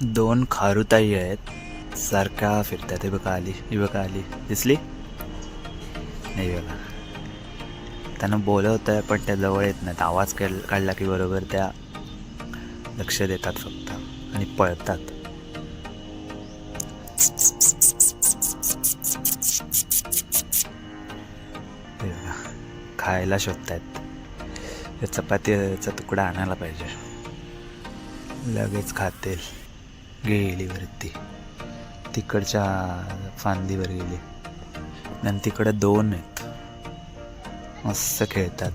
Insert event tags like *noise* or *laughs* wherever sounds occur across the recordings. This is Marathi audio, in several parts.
दोन खारुताई आहेत. सारख्या फिरतात हे बघा आली ही बघा आली. दिसली? नाही बघा. त्यांना बोलवतं आहे पण त्या जवळ येत नाहीत. आवाज केल- काढला की बरोबर त्या लक्ष देतात फक्त आणि पळतात. खायला शोधतायत. हे चपातीचा तुकडा आणायला पाहिजे. लगेच खातील. गेली वरती. तिकडच्या फांदीवर गेली. आणि तिकडे दोन आहेत. मस्त खेळतात.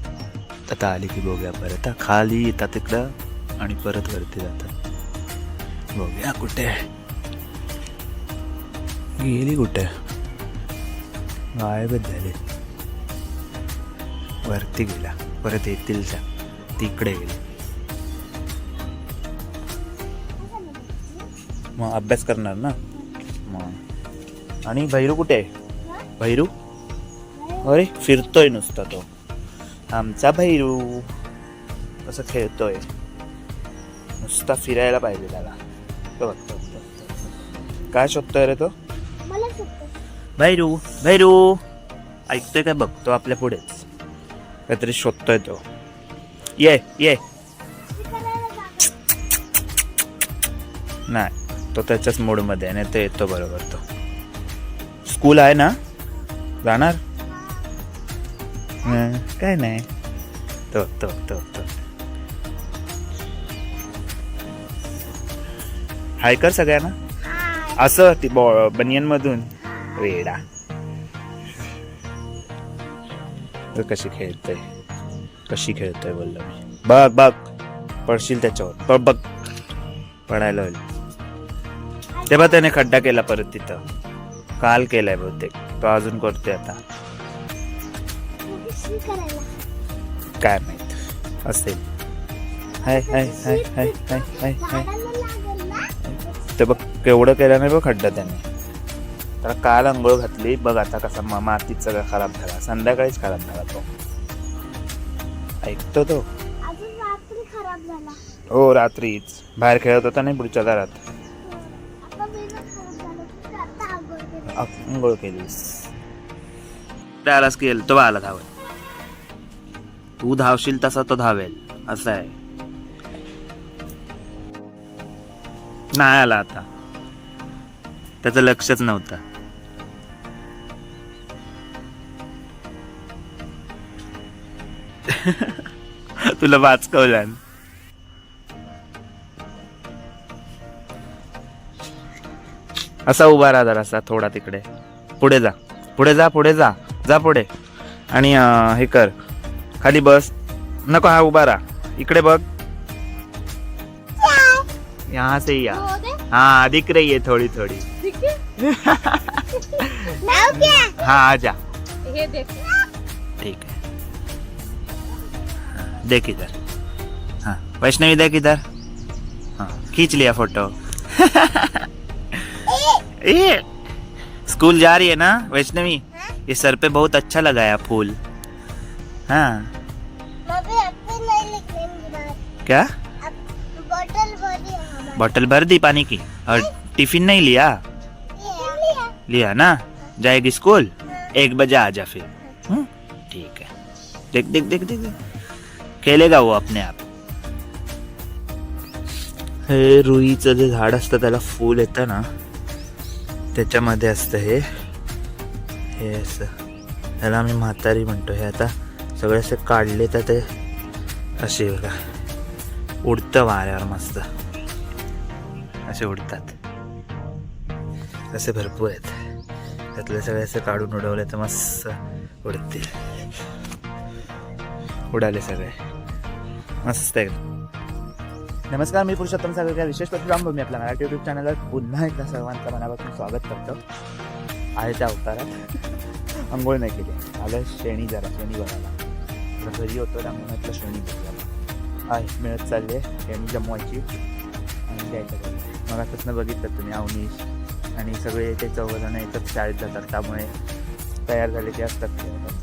आता आली की बघूया परत. खाली येतात तिकडं आणि परत वरती जातात. बघूया कुठे. गेली कुठे? गायबच झाली. वरती गेला परत येतील त्या. तिकडे गेली मग अभ्यास करणार ना? मग. आणि भैरू कुठे आहे? भैरू? अरे फिरतोय नुसता तो. आमचा भैरू. कसं खेळतोय? नुसता फिरायला पाहिजे त्याला. तो बघ, तो बघ, तो बघ. काय शोधतोय रे तो. भैरू भैरू. ऐकतोय काय बघतो आपल्या पुढेच. काहीतरी शोधतोय तो. ये ये. नाही. तो त्याच्याच मूडमध्ये आहे नाही तर येतो बरोबर तो. स्कूल आहे ना? जाणार? काय नाही. तो तो तो तो. हाय कर सगळ्यांना. असं ती बॉ बनियन मधून वेडा. बघ कशी खेळतोय? कशी खेळतोय बोललो मी. बघ बघ. पडशील त्याच्यावर. बघ बघ. पडायला होईल. ते बघ त्याने खड्डा केला परत तिथं. काल केलाय बहुतेक. तो अजून करतोय आता. काय माहीत. असेल. हाय हाय हाय हाय हाय हाय हाय. झाडाला लागेल ना? ते बघ केवढं केलं नाही बघ खड्डा त्याने. तर काल आंघोळ घातली. बघ आता कसा मातीत सगळा खराब झाला. संध्याकाळीच खराब झाला तो. ऐकतो तो. हो रात्रीच. बाहेर खेळत होता नाही पुढच्या दारात आंघोळ केलीस. त्यालाच केल तो आला धावत. तू धावशील तसा तो धावेल असं आहे. नाही आला आता. त्याचं लक्षच नव्हतं. *laughs* तुला वाचकवलं. असा उभा राहा जरासा थोडा तिकडे. पुढे जा. पुढे जा पुढे जा. जा पुढे. आणि हे कर. खाली बस. नको हा उभा राहा. इकडे बघ. यहाँ से या हो. हाँ दिख रही है थोड़ी थोड़ी? हाँ आ जा. देख. ठीक है. हाँ, देख इधर. हाँ वैष्णवी देख इधर. हाँ खींच लिया फोटो *laughs* ए! स्कूल जा रही है ना वैष्णवी? ये सर पे बहुत अच्छा लगाया फूल। हाँ। क्या? बोतल भर दी पानी की? और टिफिन नहीं लिया? लिया। ना? जाएगी स्कूल? एक बजे आ जा फिर। हम्म? ठीक है। देख देख देख देख. खेळेगा वो अपने आप। हे रुईचं जे झाड असतं त्याला फूल येतं ना. त्याच्यामध्ये असतं हे. हे असं. ह्याला आम्ही म्हातारी म्हणतो. हे आता सगळे असे काढले तर ते असे बघा. उडतं वाऱ्यावर मस्त. असे उडतात. असे भरपूर आहेत. त्यातले सगळे असे काढून उडवले तर मस्त उडतील. उडाले सगळे. मस्त एकदम. नमस्कार मी पुरुषोत्तम सागर विशेष प्रोग्राम मी आपल्या मराठी युट्यूब चॅनलवर पुन्हा एकदा सर्वांचं मनापासून स्वागत करतो. आहे त्या अवतारात. आंघोळ नाही केली. आलं श्रेणी जरा श्रेणी बघायला. घरी होतो त्यामुळे म्हटलं श्रेणी बघूया. आहे मिळत चालली आहे. शेणी जमवायची. आणि द्यायचं घरी मगापासून बघितलं तुम्ही अवनीश. आणि सगळे ते चौघजण एकच शाळेत जातात त्यामुळे तयार झाले ते असतात.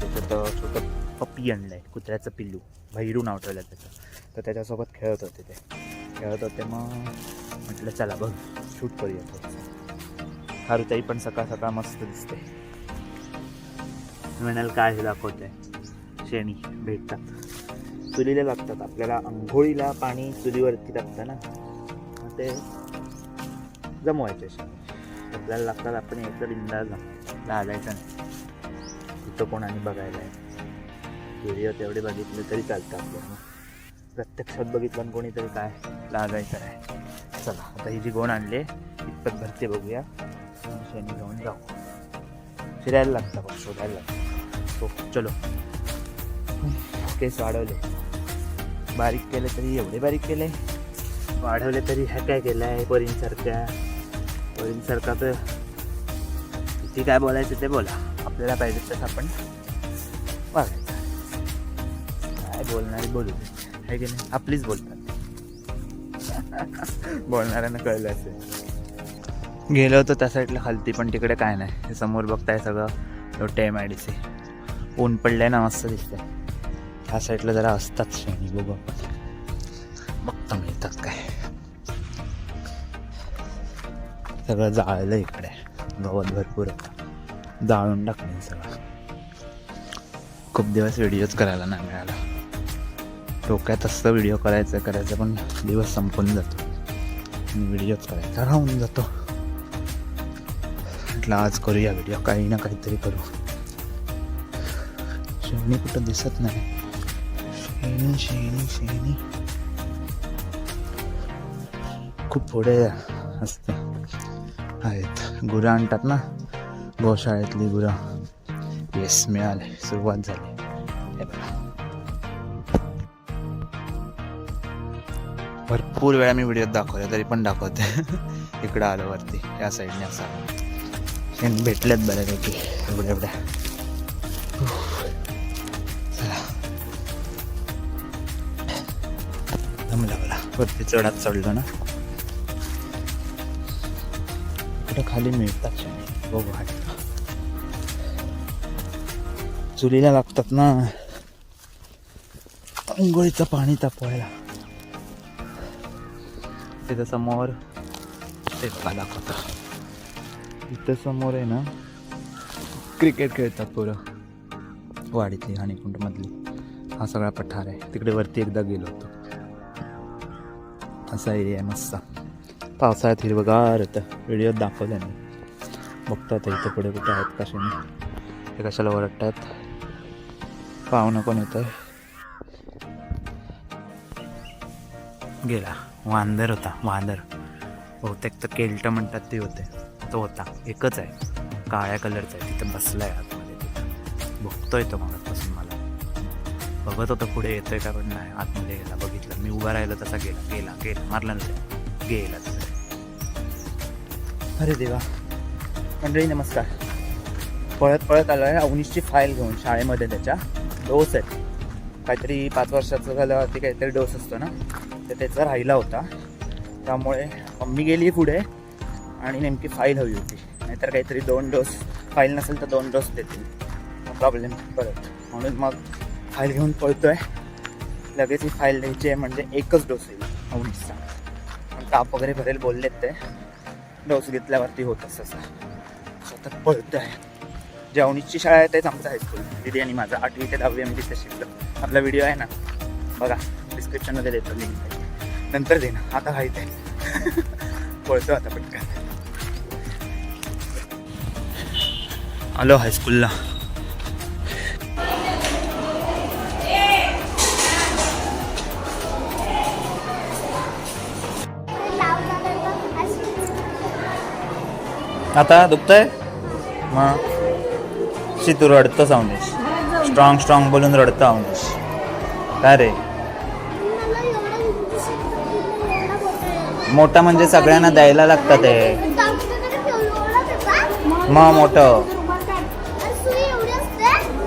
त्याचं छोटं पप्पी आणलं आहे कुत्र्याचं पिल्लू. भैरू नाव ठेवलं त्याचं. तर त्याच्यासोबत खेळत होते ते. खेळत होते मग. म्हटलं चला बघ शूट करूया थोडंसं. खारुताई पण सकाळ सकाळ मस्त दिसते. म्हणाल काय हे दाखवते शेणी भेटतात. चुलीला लागतात आपल्याला आंघोळीला पाणी चुलीवरती लागतं ना. ते जमवायचे शेणी आपल्याला लागतात आपण यायचं बिंदा जम लागायचं नाही. तिथं कोणाने बघायला व्हिडिओ तेवढे बघितले तरी चालतं आपल्याला. प्रत्यक्षात बघितलं आणि कोणीतरी काय लागायचं नाही चला आता ही जी गोण आणले इतपत भरते बघूया. आणि जाऊन घेऊन जाऊ. फिरायला लागतं बघ शोधायला लागतं. हो चलो. केस वाढवले. बारीक केले तरी एवढे बारीक केले. वाढवले तरी ह्या काय केलं आहे परींसारख्या परींसारखा तर किती काय बोलायचं ते बोला. आपल्याला पाहिजे तसं आपण वागायचं. काय बोलणारे बोलू आहे की नाही? आपलीच बोलतात. बोलणाऱ्यांना कळलं असेल. गेलो होतो त्या साईडला खालती पण तिकडे काय नाही. हे समोर बघताय सगळं Lote M I D C. ऊन पडलंय ना मस्त दिसतंय. ह्या साईडला जरा असतात श्रेणी बघू बघता मिळतात काय. सगळं जाळलं इकडे. गवत भरपूर होतं. जाळून टाकलं सगळं. खूप दिवस व्हिडिओज करायला नाही मिळाला. डोक्यात असतं व्हिडिओ करायचं करायचं पण दिवस संपून जातो. आणि व्हिडिओच करायचा राहून जातो. म्हटलं आज करूया व्हिडिओ काही ना काहीतरी करू. शेणी कुठं दिसत नाही. शेणी शेणी शेणी. खूप पुढे असते. आहेत. गुरं आणतात ना? गोशाळेतली गुरं. येस मिळाले. सुरुवात झाली. भरपूर वेळा मी व्हिडिओत दाखवले तरी पण दाखवते. *laughs* इकडं आलो वरती या साईडने असं. शेण भेटलेत बऱ्यापैकी एवढ्या एवढ्या. चला. दम वरती चढात चढलो ना. कुठं खाली मिळतात बघू हात चुलीला लागतात ना. आंघोळीचं पाणी तापवायला. तिथं समोर ते बघा दाखवतो. इथं समोर आहे ना क्रिकेट खेळतात पोरं. वाडीतली हाणीकुंडमधली हा सगळा पठार आहे. तिकडे वरती एकदा गेलो होतो. असा एरिया आहे मस्त. पावसाळ्यात हिरवगार होतं. व्हिडिओत दाखवलं मी बघतात इथं पुढे कुठे आहेत कशाने हे कशाला ओरडतात पाहुणं कोण येतं गेला. वांदर होता वांदर. बहुतेक तर केल्ट म्हणतात ते होते. तो होता एकच आहे. काळ्या कलरचा आहे तिथं बसला आहे आतमध्ये तिथं बघतोय तो मगापासून मला. बघत होतं पुढे येतोय का पण नाही आतमध्ये गेला बघितलं. मी उभा राहिलो तसा गेला गेला गेला मारला नाही गेला तसं. अरे देवा. मंडळी नमस्कार. पळत पळत आलो आहे अवनीशची फाईल घेऊन शाळेमध्ये त्याच्या. डोस आहेत. काहीतरी पाच वर्षाचं झाल्यावरती काहीतरी डोस असतो ना? तर त्याचा राहिला होता. त्यामुळे मम्मी गेली पुढे आणि नेमकी फाईल हवी होती. नाहीतर काहीतरी दोन डोस फाईल नसेल तर दोन डोस देतील. प्रॉब्लेम परत. म्हणून मग फाईल घेऊन पळतो आहे लगेच ही फाईल द्यायची आहे म्हणजे एकच डोस येईल. अवनीसचा पण ताप वगैरे भरेल बोललेत ते. डोस घेतल्यावरती होत असं तर पळतो आहे जे अवनीसची शाळा आहे तेच आमचं हायस्कूल दिदी आणि माझा आठवी ते दहावी म्हणजे आम्ही तिथे शिकलो आपला व्हिडिओ आहे ना. बघा डिस्क्रिप्शनमध्ये देतो लिंक नंतर दे ना. आता हा इथे. पळतो आता पटकन. आलो हायस्कूलला. आता दुखतंय? मग शितू रडतं सावनेश. स्ट्रॉंग स्ट्रॉंग बोलून रडतं अवनेश काय रे? मोठा म्हणजे सगळ्यांना द्यायला लागतं ते मग मोठं.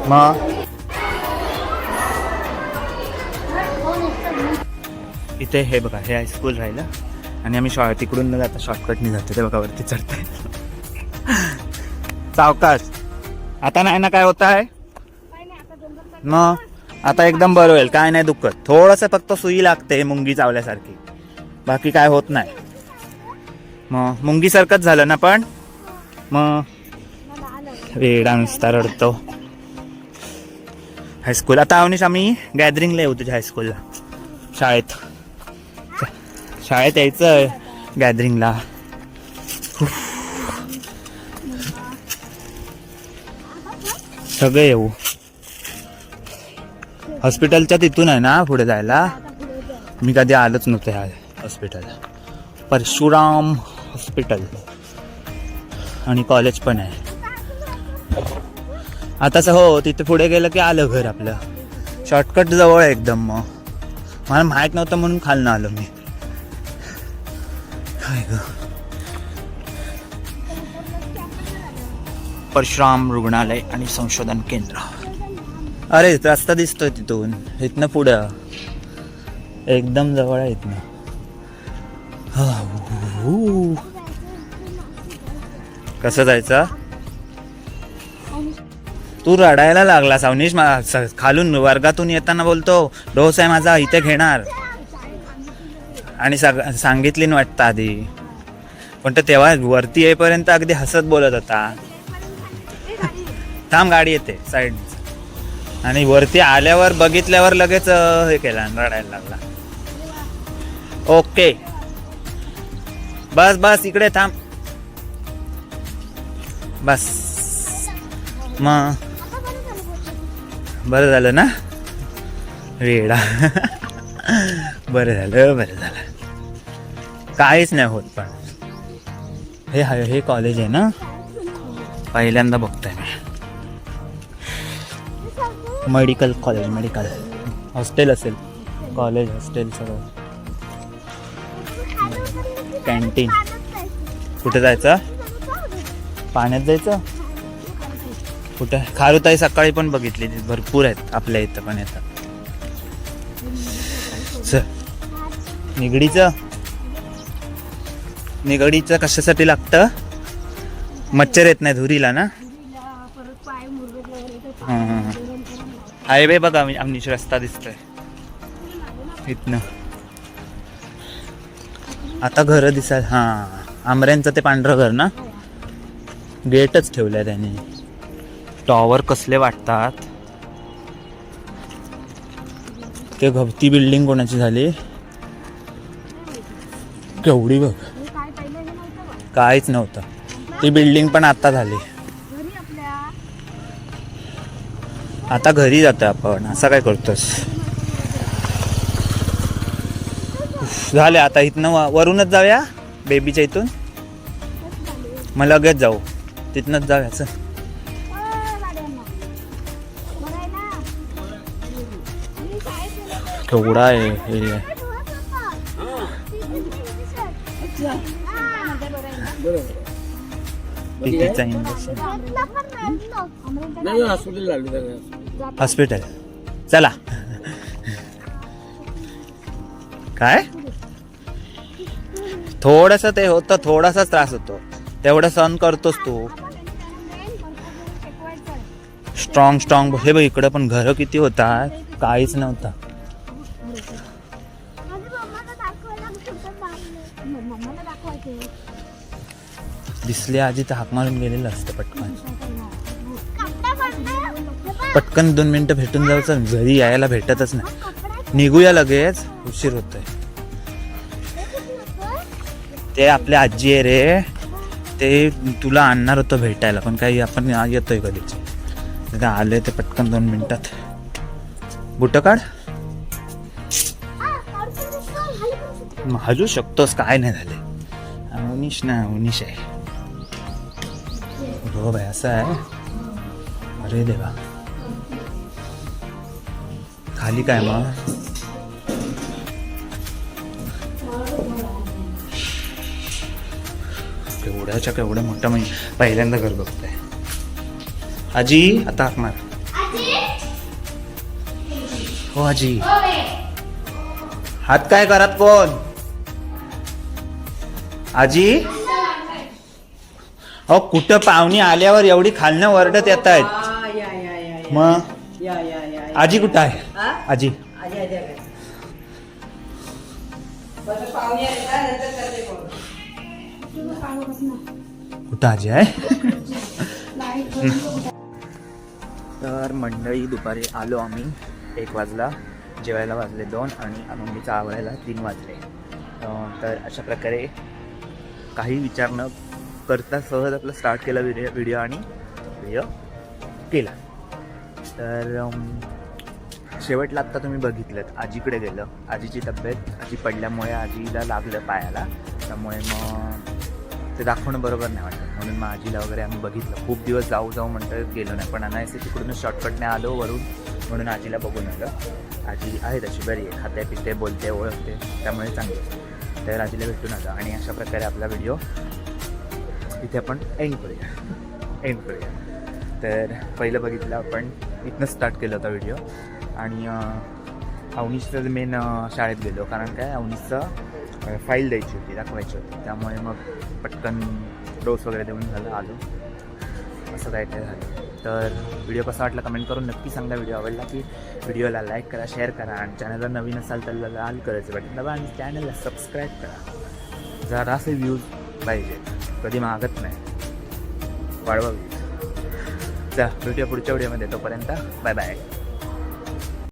मग इथे हे बघा हे हायस्कूल राहिलं. आणि आम्ही शॉ तिकडून न जाता शॉर्टकटने जातो ते बघा वरती चढताय. *laughs* सावकाश. आता नाही ना काय होत आहे मग आता एकदम बरं होईल काय नाही दुखत थोडंसं फक्त सुई लागते मुंगी चावल्यासारखी. बाकी काय होत नाही. मग मुंगीसारखंच झालं ना पण? मग? मला नुसता रडतो. हायस्कूल आता अवनीश आम्ही गॅदरिंगला येऊ तुझ्या हायस्कूलला शाळेत. शाळेत यायचं गॅदरिंगला सगळे येऊ. हॉस्पिटलच्या तिथून आहे ना पुढे जायला? मी कधी आलोच नव्हतं ह्या हॉस्पिटल. परशुराम हॉस्पिटल. आणि कॉलेज पण आहे. आताच हो तिथे पुढे गेलं की आलं घर आपलं. शॉर्टकट जवळ आहे एकदम मग. मला माहीत नव्हतं म्हणून खालनं आलो मी. काय ग? परशुराम रुग्णालय आणि संशोधन केंद्र. अरे रस्ता दिसतोय तिथून. इथनं पुढं. एकदम जवळ आहे इथनं. कसं जायचं? तू रडायला लागला सावनीश. मा- स- खालून वर्गातून येताना बोलतो डोस आहे माझा इथे घेणार. आणि सग- सांगितली वाटतं आधी. पण तर तेव्हा वरती येईपर्यंत अगदी हसत बोलत होता. *laughs* थांब गाडी येते साईड आणि वरती आल्यावर बघितल्यावर लगेच हे केला रडायला लागला. ओके. बस बस इकडे थांब. बस. मग बरं झालं ना? वेडा. बरं झालं बरं झालं. काहीच नाही होत पण. हे हाय- हे कॉलेज आहे ना? पहिल्यांदा बघतोय मी. मेडिकल कॉलेज मेडिकल हॉस्टेल असेल. कॉलेज हॉस्टेल सगळं. कॅन्टीन. कुठे जायचं? पाण्यात जायचं? कुठे? खारुताई सकाळी पण बघितली. भरपूर आहेत आपल्या इथं पण येतात निगडीचं. निगडीचं कशासाठी लागतं? मच्छर येत नाही धुरीला ना? हां हां हायवे बघा आम्ही आमनीच रस्ता दिसतोय. इथनं. आता घर दिसाय हां आमऱ्यांचं ते पांढरं घर ना? गेटच ठेवलंय त्यांनी. टॉवर कसले वाटतात? ते घबती बिल्डिंग कोणाची झाली? केवढी बघ. काहीच नव्हतं. ती बिल्डिंग पण आता झाली. आता घरी जातो आपण. असं काय करतोस? झाले आता इथनं वरूनच जाऊया बेबीच्या इथून. मग लगेच जाऊ. तिथनंच जाऊया चल. आहे केवढा आहे हे. काय? इंजेक्शन थोडस ते होतं थोडासाच त्रास होतो. तेवढं सहन करतोस तू. स्ट्रॉंग स्ट्रॉंग हे बघ इकडं पण घरं किती होतात. काहीच नव्हतं. दिसले आजी तर हाक मारून गेलेलं असतं पटकन. पटकन दोन मिनिटं भेटून जायचं घरी यायला भेटतच नाही. निघूया लगेच. उशीर होतोय. ते आपल्या आजी आहे रे. ते तुला आणणार होतं भेटायला पण काही आपण येतोय कधीच. आले ते पटकन दोन मिनिटात. बुट काढ. मग शकतोस काय नाही झाले. उनिश ना उनिश आहे. हो बाय असं आहे. अरे देवा. खाली काय मग? केवढ्याच्या केवढं मोठं म्हणजे पहिल्यांदा घर बघतोय. आजी आता हाक मार हो आजी. हात काय करत कोण? आजी? अहो कुठं पाहुणी आल्यावर एवढी खालनं वरडत येत आहेत हा, या या या. या मग आजी कुठं आहे? हा? आजी. आजी आजी आजी. बरं, पाहुणे कुठं आजी आहे तर मंडळी दुपारी आलो आम्ही एक वाजला जेवायला वाजले दोन आणि मम्मीचा आवडायला तीन वाजले. तर अशा प्रकारे काही विचार न करता सहज आपलं स्टार्ट केलं व्हिडिओ व्हिडिओ आणि व्हिडिओ केला. तर शेवटला आत्ता तुम्ही बघितलं आजीकडे गेलं. आजीची तब्येत आजी पडल्यामुळे आजीला लागलं पायाला. त्यामुळे मग ते दाखवणं बरोबर नाही वाटत. म्हणून मग आजीला वगैरे आम्ही बघितलं. खूप दिवस जाऊ जाऊ म्हणतात गेलो नाही. पण अनायसे तिकडून शॉर्टकटने आलो वरून. म्हणून आजीला बघून आलं. आजी आहे तशी बरी आहे खाते पिते बोलते ओळखते. त्यामुळे चांगली. तर आजीला भेटून आलं. आणि अशा प्रकारे आपला व्हिडिओ इथे आपण एंड करूया. एंड करूया. तर पहिलं बघितलं आपण इथनं स्टार्ट केलं होता व्हिडिओ आणि अवनीशचं मेन शाळेत गेलो. कारण काय? अवनीशचं फाईल द्यायची होती दाखवायची होती. त्यामुळे मग पटकन डोस वगैरे देऊन झालं आलो. असं काय काय झालं. तर व्हिडिओ कसा वाटला कमेंट करून नक्की सांगा. व्हिडिओ आवडला की व्हिडिओला लाईक करा शेअर करा आणि चॅनलला नवीन असाल तर लाल करायचं बटन दाबा आणि चॅनलला सबस्क्राईब करा. जरा असे व्ह्यूज पाहिजे. कधी मागत नाही. वाढवा व्ह्यूज चला व्हिडिओ पुढच्या व्हिडिओमध्ये तोपर्यंत बाय बाय